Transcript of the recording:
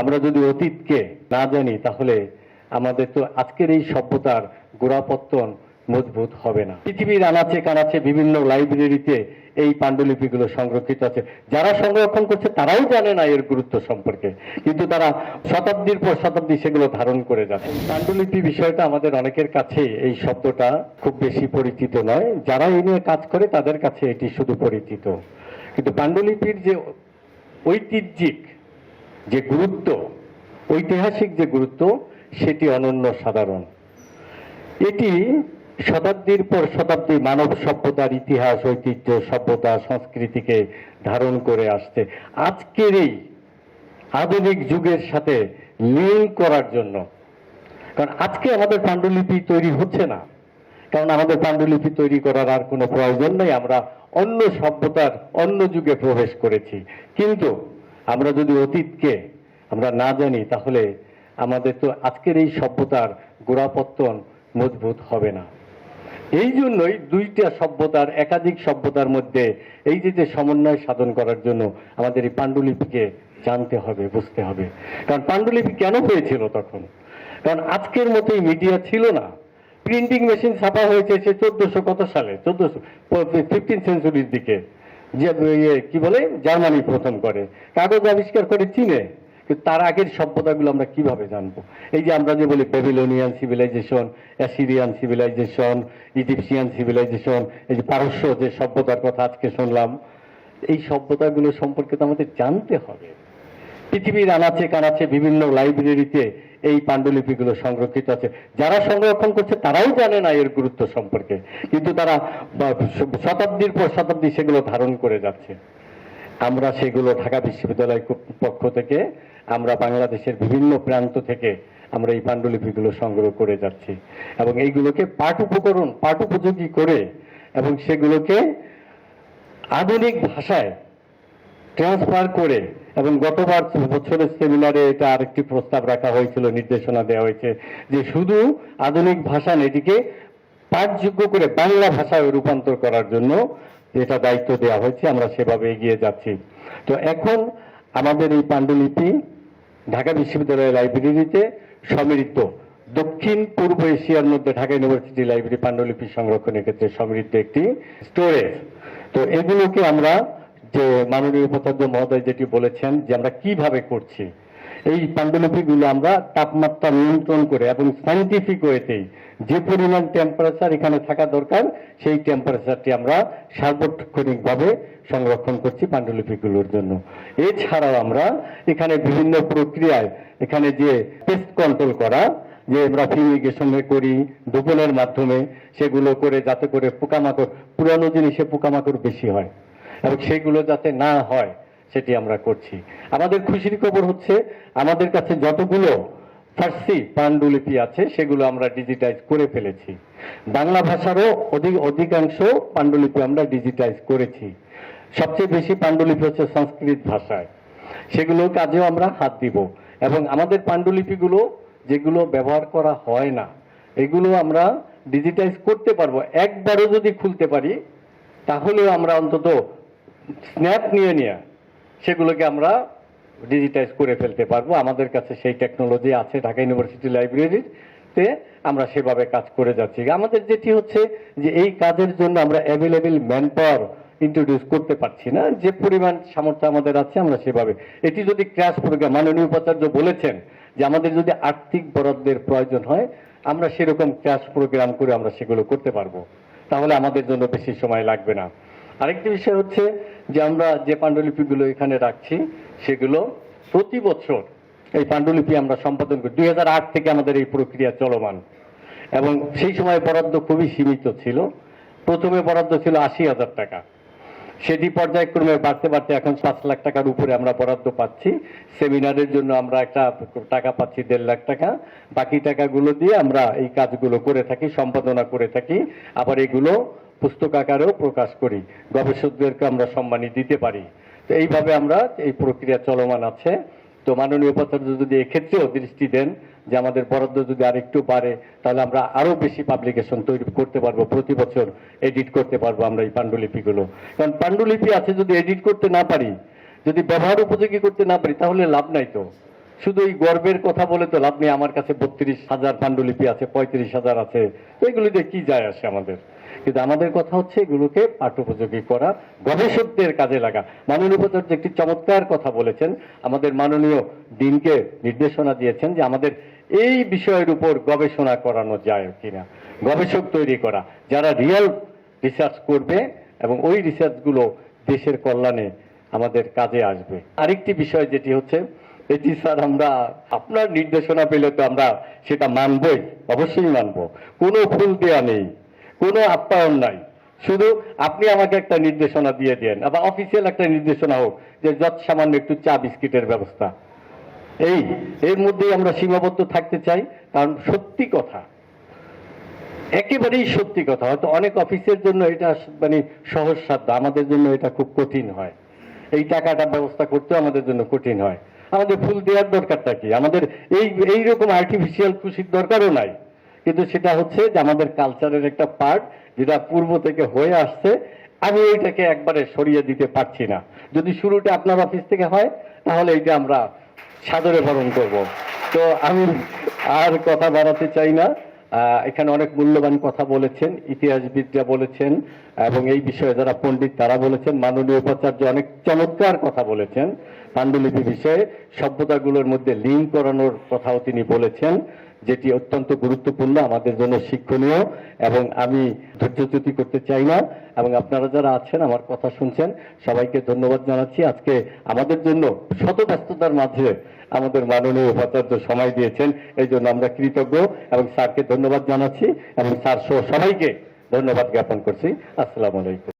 আমরা যদি অতীতকে না জানি, তাহলে আমাদের তো আজকের এই সভ্যতার গোড়াপত্তন মজবুত হবে না। পৃথিবীর আনাচে কানাচে বিভিন্ন লাইব্রেরিতে এই পাণ্ডুলিপিগুলো সংরক্ষিত আছে। যারা সংরক্ষণ করছে, তারাও জানে না এর গুরুত্ব সম্পর্কে। কিন্তু তারা শতাব্দীর পর শতাব্দী সেগুলো ধারণ করে যাচ্ছে। পাণ্ডুলিপি বিষয়টা আমাদের অনেকের কাছে এই শব্দটা খুব বেশি পরিচিত নয়। যারা এই নিয়ে কাজ করে, তাদের কাছে এটি শুধু পরিচিত। কিন্তু পাণ্ডুলিপির যে ঐতিহ্যিক যে গুরুত্ব, ঐতিহাসিক যে গুরুত্ব, সেটি অনন্য সাধারণ। এটি শতাব্দীর পর শতাব্দী মানব সভ্যতার ইতিহাস, ঐতিহ্য, সভ্যতা, সংস্কৃতিকে ধারণ করে আসছে। আজকের এই আধুনিক যুগের সাথে লিঙ্ক করার জন্য, কারণ আজকে আমাদের পাণ্ডুলিপি তৈরি হচ্ছে না, কারণ আমাদের পাণ্ডুলিপি তৈরি করার আর কোনো প্রয়োজন নেই। আমরা অন্য সভ্যতার অন্য যুগে প্রবেশ করেছি। কিন্তু আমরা যদি অতীতকে আমরা না জানি, তাহলে আমাদের তো আজকের এই সভ্যতার গোড়াপত্তন মজবুত হবে না। এই জন্যই দুইটা সভ্যতার, একাধিক সভ্যতার মধ্যে এই যে যে সমন্বয় সাধন করার জন্য আমাদের এই পাণ্ডুলিপিকে জানতে হবে, বুঝতে হবে। কারণ পাণ্ডুলিপি কেন হয়েছিল তখন? কারণ আজকের মতোই মিডিয়া ছিল না। প্রিন্টিং মেশিন ছাপা হয়েছে সে চোদ্দশো কত সালে? চোদ্দশো, ফিফটিন সেঞ্চুরির দিকে। কি বলে, জার্মানি প্রথম করে। কাগজ আবিষ্কার করে চীনে। তার আগের সভ্যতাগুলো আমরা কীভাবে জানব? এই যে আমরা যে বলি Babylonian civilisation Assyrian civilisation Egyptian civilisation এই যে পারস্য যে সভ্যতার কথা আজকে শুনলাম, এই সভ্যতাগুলো সম্পর্কে তো আমাদের জানতে হবে। পৃথিবীর আনাচে কানাচে বিভিন্ন লাইব্রেরিতে এই পাণ্ডুলিপিগুলো সংরক্ষিত আছে। যারা সংরক্ষণ করছে তারাও জানে না এর গুরুত্ব সম্পর্কে। কিন্তু তারা শতাব্দীর পর শতাব্দী সেগুলো ধারণ করে যাচ্ছে। আমরা সেগুলো ঢাকা বিশ্ববিদ্যালয় পক্ষ থেকে, আমরা বাংলাদেশের বিভিন্ন প্রান্ত থেকে আমরা এই পাণ্ডুলিপিগুলো সংগ্রহ করে যাচ্ছি। এবং এইগুলোকে পাঠ উপকরণ, পাঠ উপযোগী করে এবং সেগুলোকে আধুনিক ভাষায় ট্রান্সফার করে এবং গতবার বছরের সেমিনারে এটা আরেকটি প্রস্তাব রাখা হয়েছিল, নির্দেশনা দেওয়া হয়েছে যে শুধু আধুনিক ভাষা এটিকে পাঠযোগ্য করে বাংলা ভাষায় রূপান্তর করার জন্য এটা দায়িত্ব দেওয়া হয়েছে, আমরা সেভাবে এগিয়ে যাচ্ছি। তো এখন আমাদের এই পাণ্ডুলিপি ঢাকা বিশ্ববিদ্যালয়ের লাইব্রেরিতে সমৃদ্ধ। দক্ষিণ পূর্ব এশিয়ার মধ্যে ঢাকা ইউনিভার্সিটি লাইব্রেরি পাণ্ডুলিপি সংরক্ষণের ক্ষেত্রে সমৃদ্ধ একটি স্টোরেজ তো এগুলোকে আমরা যে মাননীয় উপাচার্য মহোদয় যেটি বলেছেন যে আমরা কীভাবে করছি, এই পাণ্ডুলিপিগুলো আমরা তাপমাত্রা নিয়ন্ত্রণ করে এবং সাইন্টিফিক ওয়েতেই যে পরিমাণ টেম্পারেচার এখানে থাকা দরকার, সেই টেম্পারেচারটি আমরা সার্বক্ষণিকভাবে সংরক্ষণ করছি পাণ্ডুলিপিগুলোর জন্য। এছাড়াও আমরা এখানে বিভিন্ন প্রক্রিয়ায় এখানে যে পেস্ট কন্ট্রোল করা, যে আমরা ফিউমিগেশনে করি দোপনের মাধ্যমে সেগুলো করে যাতে করে পোকামাকড়, পুরানো জিনিসে পোকামাকড় বেশি হয়। এবং সেগুলো যাতে না হয়, সেটি আমরা করছি। আমাদের খুশির খবর হচ্ছে, আমাদের কাছে যতগুলো ফার্সি পাণ্ডুলিপি আছে, সেগুলো আমরা ডিজিটাইজ করে ফেলেছি। বাংলা ভাষারও অধিক অধিকাংশ পাণ্ডুলিপি আমরা ডিজিটাইজ করেছি। সবচেয়ে বেশি পাণ্ডুলিপি হচ্ছে সংস্কৃত ভাষায়। সেগুলো কাজেও আমরা হাত দিব। এবং আমাদের পাণ্ডুলিপিগুলো যেগুলো ব্যবহার করা হয় না, এগুলো আমরা ডিজিটাইজ করতে পারব। একবারও যদি খুলতে পারি, তাহলেও আমরা অন্তত স্ন্যাপ নিয়ে নিয়ে সেগুলোকে আমরা ডিজিটাইজ করে ফেলতে পারব। আমাদের কাছে সেই টেকনোলজি আছে, ঢাকা ইউনিভার্সিটি লাইব্রেরিতে আমরা সেভাবে কাজ করে যাচ্ছি। আমাদের যেটি হচ্ছে যে এই কাজের জন্য আমরা অ্যাভেলেবেল ম্যান পাওয়ার ইন্ট্রোডিউস করতে পারছি না। যে পরিমাণ সামর্থ্য আমাদের আছে, আমরা সেভাবে। এটি যদি ক্র্যাশ প্রোগ্রাম মাননীয় উপাচার্য বলেছেন যে আমাদের যদি আর্থিক বরাদ্দের প্রয়োজন হয়, আমরা সেরকম ক্র্যাশ প্রোগ্রাম করে আমরা সেগুলো করতে পারব। তাহলে আমাদের জন্য বেশি সময় লাগবে না। আরেকটি বিষয় হচ্ছে যে আমরা যে পাণ্ডুলিপিগুলো এখানে রাখছি, সেগুলো প্রতি বছর এই পাণ্ডুলিপি আমরা সম্পাদন করি। দুই হাজার আট থেকে আমাদের এই প্রক্রিয়া চলমান। এবং সেই সময় বরাদ্দ খুবই সীমিত ছিল। প্রথমে বরাদ্দ ছিল আশি হাজার টাকা। সেটি পর্যায়ক্রমে বাড়তে বাড়তে এখন পাঁচ লাখ টাকার উপরে আমরা বরাদ্দ পাচ্ছি। সেমিনারের জন্য আমরা একটা টাকা পাচ্ছি, দেড় লাখ টাকা। বাকি টাকাগুলো দিয়ে আমরা এই কাজগুলো করে থাকি, সম্পাদনা করে থাকি। আবার এগুলো পুস্তক আকারেও প্রকাশ করি। গবেষকদেরকে আমরা সম্মানী দিতে পারি। তো এইভাবে আমরা এই প্রক্রিয়া চলমান আছে। তো মাননীয় উপাচার্য যদি এক্ষেত্রেও দৃষ্টি দেন, যে আমাদের বরাদ্দ যদি আরেকটু বাড়ে, তাহলে আমরা আরও বেশি পাবলিকেশন তৈরি করতে পারব, প্রতি বছর এডিট করতে পারব আমরা এই পাণ্ডুলিপিগুলো। কারণ পাণ্ডুলিপি আছে যদি এডিট করতে না পারি, যদি ব্যবহার উপযোগী করতে না পারি, তাহলে লাভ নাই তো। শুধু এই গর্বের কথা বলে তো লাভ নেই, আমার কাছে বত্রিশ হাজার পাণ্ডুলিপি আছে, পঁয়ত্রিশ হাজার আছে, তো এগুলি দিয়ে কি যায় আসে আমাদের? কিন্তু আমাদের কথা হচ্ছে এগুলোকে পাঠ্যোপযোগী করা, গবেষকদের কাজে লাগা। মাননীয় উপাচার্য একটি চমৎকার কথা বলেছেন। আমাদের মাননীয় দিনকে নির্দেশনা দিয়েছেন যে আমাদের এই বিষয়ের উপর গবেষণা করানো যায় কিনা, গবেষক তৈরি করা, যারা রিয়েল রিসার্চ করবে এবং ওই রিসার্চগুলো দেশের কল্যাণে আমাদের কাজে আসবে। আরেকটি বিষয় যেটি হচ্ছে, এটি স্যার আমরা, আপনার নির্দেশনা পেলে তো আমরা সেটা মানবই, অবশ্যই মানব। কোনো ফুল দেওয়া নেই। কোনো আপ্যায়ন নাই। শুধু আপনি আমাকে একটা নির্দেশনা দিয়ে দেন, আবার অফিসিয়াল একটা নির্দেশনা হোক যে যত সামান্য একটু চা বিস্কিটের ব্যবস্থা। এই, এর মধ্যেই আমরা সীমাবদ্ধ থাকতে চাই, কারণ সত্যি কথা, একেবারেই সত্যি কথা, হয়তো অনেক অফিসের জন্য এটা মানে সহজ সাধ্য আমাদের জন্য এটা খুব কঠিন হয়। এই টাকাটা ব্যবস্থা করতে আমাদের জন্য কঠিন হয়। আমাদের ফুল দেওয়ার দরকারটা কি? আমাদের এই, এইরকম আর্টিফিশিয়াল খুশির দরকারও নাই। কিন্তু সেটা হচ্ছে যে আমাদের কালচারের একটা পার্ট যেটা পূর্ব থেকে হয়ে আসছে, আমি এইটাকে একবারে সরিয়ে দিতে পারছি না। যদি শুরুটা আপনার অফিস থেকে হয়, তাহলে এইটা আমরা সাদরে বরণ করব। তো আমি আর কথা বাড়াতে চাই না। এখানে অনেক মূল্যবান কথা বলেছেন, ইতিহাসবিদরা বলেছেন, এবং এই বিষয়ে যারা পণ্ডিত তারা বলেছেন, মাননীয় উপাচার্য অনেক চমৎকার কথা বলেছেন। পাণ্ডুলিপি বিষয়ে সভ্যতাগুলোর মধ্যে লিঙ্ক করানোর কথাও তিনি বলেছেন। যেটি অত্যন্ত গুরুত্বপূর্ণ আমাদের জন্য শিক্ষণীয় এবং আমি ধৈর্যচ্যুতি করতে চাই না। এবং আপনারা যারা আছেন, আমার কথা শুনছেন, সবাইকে ধন্যবাদ জানাচ্ছি। আজকে আমাদের জন্য শত ব্যস্ততার মাঝে আমাদের মাননীয় উপাচার্য সময় দিয়েছেন এই জন্য আমরা কৃতজ্ঞ এবং স্যারকে ধন্যবাদ জানাচ্ছি এবং স্যার সহ সবাইকে ধন্যবাদ জ্ঞাপন করছি। আসসালামু আলাইকুম।